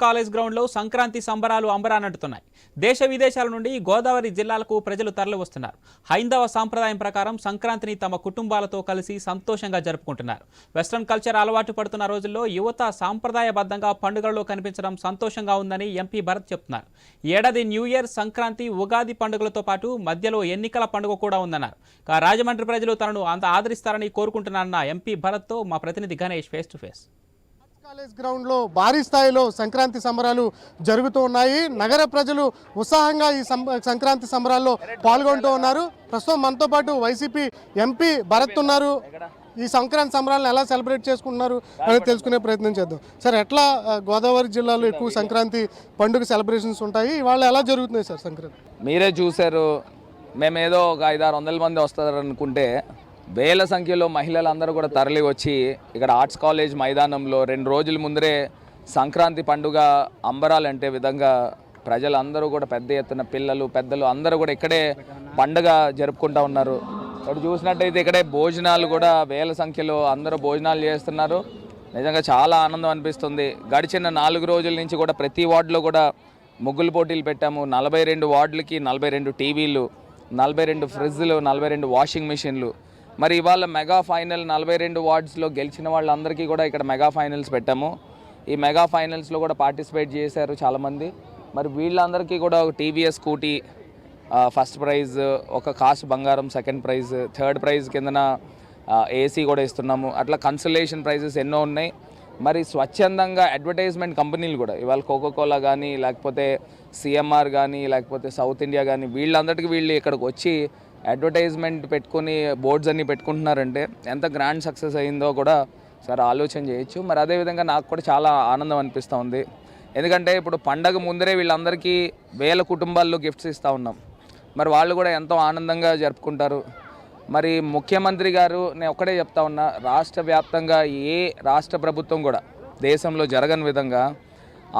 College గ్రౌండ్లో సంక్రాంతి సంబరాలు అంబరానంటున్నాయి దేశ విదేశాల నుండి గోదావరి జిల్లాలకు ప్రజలు తరలి వస్తున్నారు హైందవ సాంప్రదాయం ప్రకారం సంక్రాంతిని తమ కుటుంబాలతో కలిసి సంతోషంగా జరుపుకుంటున్నారు. వెస్ట్రన్ కల్చర్ అలవాటు పడుతున్న రోజుల్లో యువత సాంప్రదాయబద్ధంగా పండుగల్లో కనిపించడం సంతోషంగా ఉందని ఎంపీ భరత్ చెప్తున్నారు. ఏడాది న్యూ ఇయర్ సంక్రాంతి ఉగాది పండుగలతో పాటు మధ్యలో ఎన్నికల పండుగ కూడా ఉందన్నారు. రాజమండ్రి ప్రజలు తనను అంత ఆదరిస్తారని కోరుకుంటున్నారన్న ఎంపీ భరత్తో మా ప్రతినిధి Ganesh face to face college గ్రౌండ్లో భారీ స్థాయిలో సంక్రాంతి సంబరాలు జరుగుతూ ఉన్నాయి. నగర ప్రజలు ఉత్సాహంగా ఈ సంక్రాంతి సంబరాల్లో పాల్గొంటూ ఉన్నారు. ప్రస్తుతం మనతో పాటు వైసీపీ ఎంపీ భరత్ ఉన్నారు. ఈ సంక్రాంతి సంబరాలను ఎలా సెలబ్రేట్ చేసుకుంటున్నారు అనేది తెలుసుకునే ప్రయత్నం చేద్దాం. సార్ ఎట్లా గోదావరి జిల్లాలో ఎక్కువ సంక్రాంతి పండుగ సెలబ్రేషన్స్ ఉంటాయి? ఇవాళ ఎలా జరుగుతున్నాయి సార్ సంక్రాంతి? మీరే చూశారు. మేమేదో ఒక ఐదారు వందల మంది వస్తారు అనుకుంటే వేల సంఖ్యలో మహిళలందరూ కూడా తరలి వచ్చి ఇక్కడ ఆర్ట్స్ కాలేజ్ మైదానంలో రెండు రోజుల ముందరే సంక్రాంతి పండుగ అంబరాలంటే విధంగా ప్రజలందరూ కూడా పెద్ద ఎత్తున పిల్లలు పెద్దలు అందరూ కూడా ఇక్కడే పండుగ జరుపుకుంటా ఉన్నారు. ఇక్కడ చూసినట్టయితే ఇక్కడే భోజనాలు కూడా వేల సంఖ్యలో అందరూ భోజనాలు చేస్తున్నారు. నిజంగా చాలా ఆనందం అనిపిస్తుంది. గడిచిన నాలుగు రోజుల నుంచి కూడా ప్రతి వార్డులో కూడా ముగ్గులు పోటీలు పెట్టాము. నలభై రెండు వార్డులకి నలభై రెండు టీవీలు నలభై రెండు ఫ్రిడ్జ్లు నలభై రెండు వాషింగ్ మిషన్లు. మరి ఇవాళ మెగా ఫైనల్ నలభై రెండు వార్డ్స్లో గెలిచిన వాళ్ళందరికీ కూడా ఇక్కడ మెగా ఫైనల్స్ పెట్టాము. ఈ మెగా ఫైనల్స్లో కూడా పార్టిసిపేట్ చేశారు చాలామంది. మరి వీళ్ళందరికీ కూడా ఒక టీవీఎస్ స్కూటీ ఫస్ట్ ప్రైజ్ ఒక కాస్ట్ బంగారం సెకండ్ ప్రైజ్ థర్డ్ ప్రైజ్ కిందన ఏసీ కూడా ఇస్తున్నాము. అట్లా కన్సలేషన్ ప్రైజెస్ ఎన్నో ఉన్నాయి. మరి స్వచ్ఛందంగా అడ్వర్టైజ్మెంట్ కంపెనీలు కూడా ఇవాళ కోకోకోలా కానీ లేకపోతే సిఎంఆర్ కానీ లేకపోతే సౌత్ ఇండియా కానీ వీళ్ళందరికీ వీళ్ళు ఇక్కడికి వచ్చి అడ్వర్టైజ్మెంట్ పెట్టుకొని బోర్డ్స్ అన్నీ పెట్టుకుంటున్నారంటే ఎంత గ్రాండ్ సక్సెస్ అయిందో కూడా సార్ ఆలోచన చేయొచ్చు. మరి అదేవిధంగా నాకు కూడా చాలా ఆనందం అనిపిస్తూ ఉంది. ఎందుకంటే ఇప్పుడు పండగ ముందరే వీళ్ళందరికీ వేల కుటుంబాల్లో గిఫ్ట్స్ ఇస్తూ ఉన్నాం. మరి వాళ్ళు కూడా ఎంతో ఆనందంగా జరుపుకుంటారు. మరి ముఖ్యమంత్రి గారు నేను ఒక్కడే చెప్తా ఉన్నా రాష్ట్ర వ్యాప్తంగా ఏ రాష్ట్ర ప్రభుత్వం కూడా దేశంలో జరగని విధంగా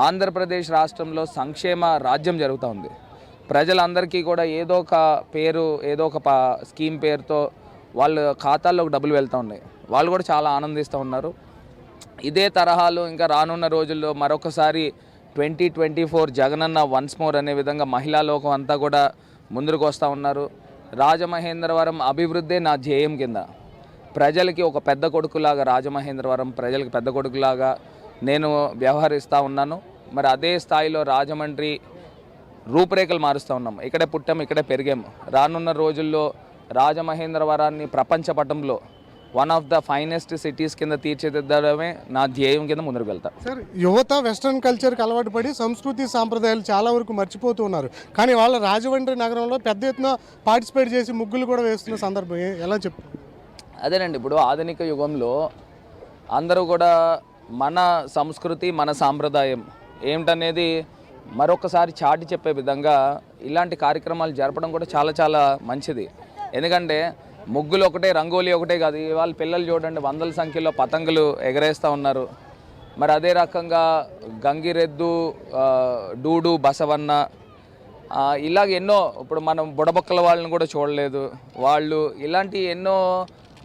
ఆంధ్రప్రదేశ్ రాష్ట్రంలో సంక్షేమ రాజ్యం జరుగుతూ ఉంది. ప్రజలందరికీ కూడా ఏదో ఒక పేరు ఏదో ఒక స్కీమ్ పేరుతో వాళ్ళ ఖాతాల్లోకి డబ్బులు వెళ్తూ ఉన్నాయి. వాళ్ళు కూడా చాలా ఆనందిస్తూ ఉన్నారు. ఇదే తరహాలో ఇంకా రానున్న రోజుల్లో మరొకసారి twenty twenty four Jagananna once more అనే విధంగా మహిళా లోకం అంతా కూడా ముందుకు వస్తూ ఉన్నారు. రాజమహేంద్రవరం అభివృద్ధే నా ధ్యేయం కింద. ప్రజలకి ఒక పెద్ద కొడుకులాగా రాజమహేంద్రవరం ప్రజలకి పెద్ద కొడుకులాగా నేను వ్యవహరిస్తూ ఉన్నాను. మరి అదే స్థాయిలో రాజమండ్రి రూపురేఖలు మారుస్తూ ఉన్నాం ఇక్కడే పుట్టాం ఇక్కడే పెరిగాము. రానున్న రోజుల్లో రాజమహేంద్రవరాన్ని ప్రపంచ పటంలో one of the finest cities కింద తీర్చిదిద్దడమే నా ధ్యేయం కింద ముందుకు వెళ్తా సార్ యువత వెస్ట్రన్ కల్చర్కి అలవాటు పడి సంస్కృతి సాంప్రదాయాలు చాలా వరకు మర్చిపోతూ ఉన్నారు. కానీ వాళ్ళ రాజమండ్రి నగరంలో పెద్ద ఎత్తున పార్టిసిపేట్ చేసి ముగ్గులు కూడా వేస్తున్న సందర్భం ఎలా చెప్పు? అదేనండి ఇప్పుడు ఆధునిక యుగంలో అందరూ కూడా మన సంస్కృతి మన సాంప్రదాయం ఏమిటనేది మరొకసారి చాటి చెప్పే విధంగా ఇలాంటి కార్యక్రమాలు జరపడం కూడా చాలా చాలా మంచిది. ఎందుకంటే ముగ్గులు ఒకటే రంగోలీ ఒకటే కాదు ఇవాళ పిల్లలు చూడండి వందల సంఖ్యలో పతంగులు ఎగరేస్తూ ఉన్నారు. మరి అదే రకంగా గంగిరెద్దు డూడు బసవన్న ఇలాగ ఎన్నో ఇప్పుడు మనం బుడబొక్కల వాళ్ళని కూడా చూడలేదు. వాళ్ళు ఇలాంటి ఎన్నో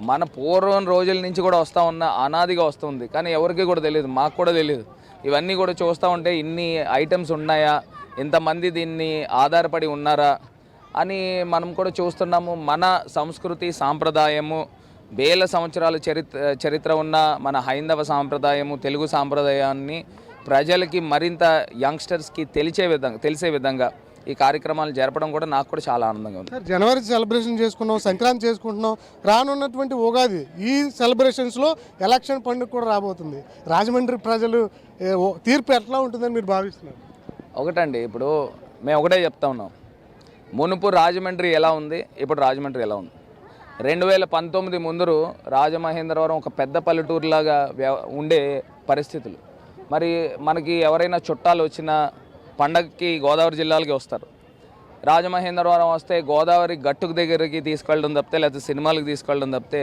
మన పూర్వం రోజుల నుంచి కూడా వస్తూ ఉన్న అనాదిగా వస్తుంది. కానీ ఎవరికి కూడా తెలియదు మాకు కూడా తెలియదు. ఇవన్నీ కూడా చూస్తూ ఉంటే ఇన్ని ఐటమ్స్ ఉన్నాయా? ఇంతమంది దీన్ని ఆధారపడి ఉన్నారా? అని మనం కూడా చూస్తున్నాము. మన సంస్కృతి సాంప్రదాయము వేల సంవత్సరాల చరిత్ర చరిత్ర ఉన్న మన హైందవ సాంప్రదాయము తెలుగు సాంప్రదాయాన్ని ప్రజలకి మరింత యంగ్స్టర్స్కి తెలిసే విధంగా తెలిసే విధంగా ఈ కార్యక్రమాలు జరపడం కూడా నాకు కూడా చాలా ఆనందంగా ఉంది. జనవరి సెలబ్రేషన్ చేసుకున్నాం సంక్రాంతి చేసుకుంటున్నాం రానున్నటువంటి ఉగాది ఈ సెలబ్రేషన్స్లో ఎలక్షన్ పండుగ కూడా రాబోతుంది. రాజమండ్రి ప్రజలు తీర్పు ఎట్లా ఉంటుందని మీరు భావిస్తున్నారు? ఒకటండి ఇప్పుడు మేము ఒకటే చెప్తా ఉన్నాం. మునుపు రాజమండ్రి ఎలా ఉంది ఇప్పుడు రాజమండ్రి ఎలా ఉంది? రెండు వేల పంతొమ్మిది ముందరు రాజమహేంద్రవరం ఒక పెద్ద పల్లెటూరులాగా ఉండే పరిస్థితులు. మరి మనకి ఎవరైనా చుట్టాలు వచ్చినా పండగకి గోదావరి జిల్లాలకి వస్తారు. రాజమహేంద్రవరం వస్తే గోదావరి గట్టుకు దగ్గరికి తీసుకెళ్ళడం తప్పితే లేకపోతే సినిమాలకు తీసుకెళ్ళడం తప్పితే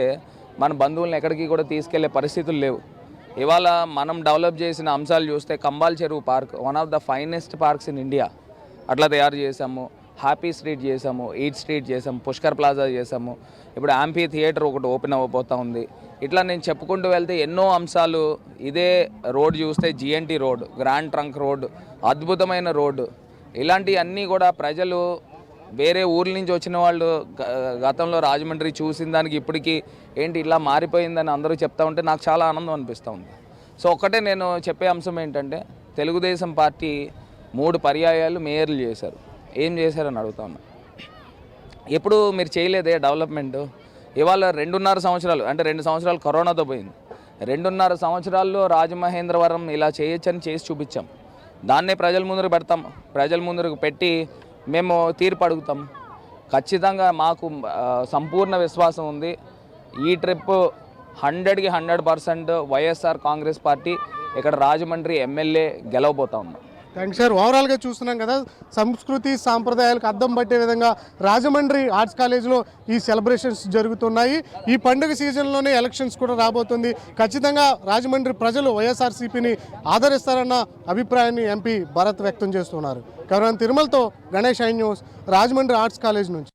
మన బంధువులను ఎక్కడికి కూడా తీసుకెళ్ళే పరిస్థితులు లేవు. ఇవాళ మనం డెవలప్ చేసిన అంశాలు చూస్తే కంబాల్ చెరువు park one of the finest parks in India. అట్లా తయారు చేసాము హ్యాపీ స్ట్రీట్ చేసాము ఎయిట్ స్ట్రీట్ చేసాము పుష్కర్ ప్లాజా చేసాము ఇప్పుడు యాంపీ థియేటర్ ఒకటి ఓపెన్ అవ్వబోతూ ఉంది. ఇట్లా నేను చెప్పుకుంటూ వెళ్తే ఎన్నో అంశాలు ఇదే రోడ్ చూస్తే GNT road grand trunk road అద్భుతమైన రోడ్డు ఇలాంటివన్నీ కూడా ప్రజలు వేరే ఊర్ల నుంచి వచ్చిన వాళ్ళు గతంలో రాజమండ్రి చూసిన దానికి ఇప్పటికీ ఏంటి ఇలా మారిపోయిందని అందరూ చెప్తా ఉంటే నాకు చాలా ఆనందం అనిపిస్తూ ఉంది. సో ఒక్కటే నేను చెప్పే అంశం ఏంటంటే తెలుగుదేశం పార్టీ మూడు పర్యాయాలు మేయర్లు చేశారు. ఏం చేశారని అడుగుతా ఉన్నా. ఎప్పుడు మీరు చేయలేదే డెవలప్మెంట్? ఇవాళ రెండున్నర సంవత్సరాలు అంటే రెండు సంవత్సరాలు కరోనాతో పోయింది. రెండున్నర సంవత్సరాల్లో రాజమహేంద్రవరం ఇలా చేయొచ్చని చేసి చూపించాం. దాన్నే ప్రజల ముందర పెడతాం. ప్రజల ముందుకు పెట్టి మేము తీర్పు అడుగుతాం. ఖచ్చితంగా మాకు సంపూర్ణ విశ్వాసం ఉంది. ఈ ట్రిప్ హండ్రెడ్కి hundred percent YSR Congress party ఇక్కడ రాజమండ్రి ఎమ్మెల్యే గెలవబోతా ఉన్నాం. Thank sir. ఓవరాల్గా చూస్తున్నాం కదా సంస్కృతి సాంప్రదాయాలకు అద్దం పట్టే విధంగా రాజమండ్రి ఆర్ట్స్ కాలేజ్లో ఈ సెలబ్రేషన్స్ జరుగుతున్నాయి. ఈ పండుగ సీజన్లోనే ఎలక్షన్స్ కూడా రాబోతుంది. ఖచ్చితంగా రాజమండ్రి ప్రజలు వైఎస్ఆర్సీపీని ఆదరిస్తారన్న అభిప్రాయాన్ని ఎంపీ భరత్ వ్యక్తం చేస్తున్నారు. Corona తిరుమలతో Ganesh I news Rajahmundry arts college నుంచి.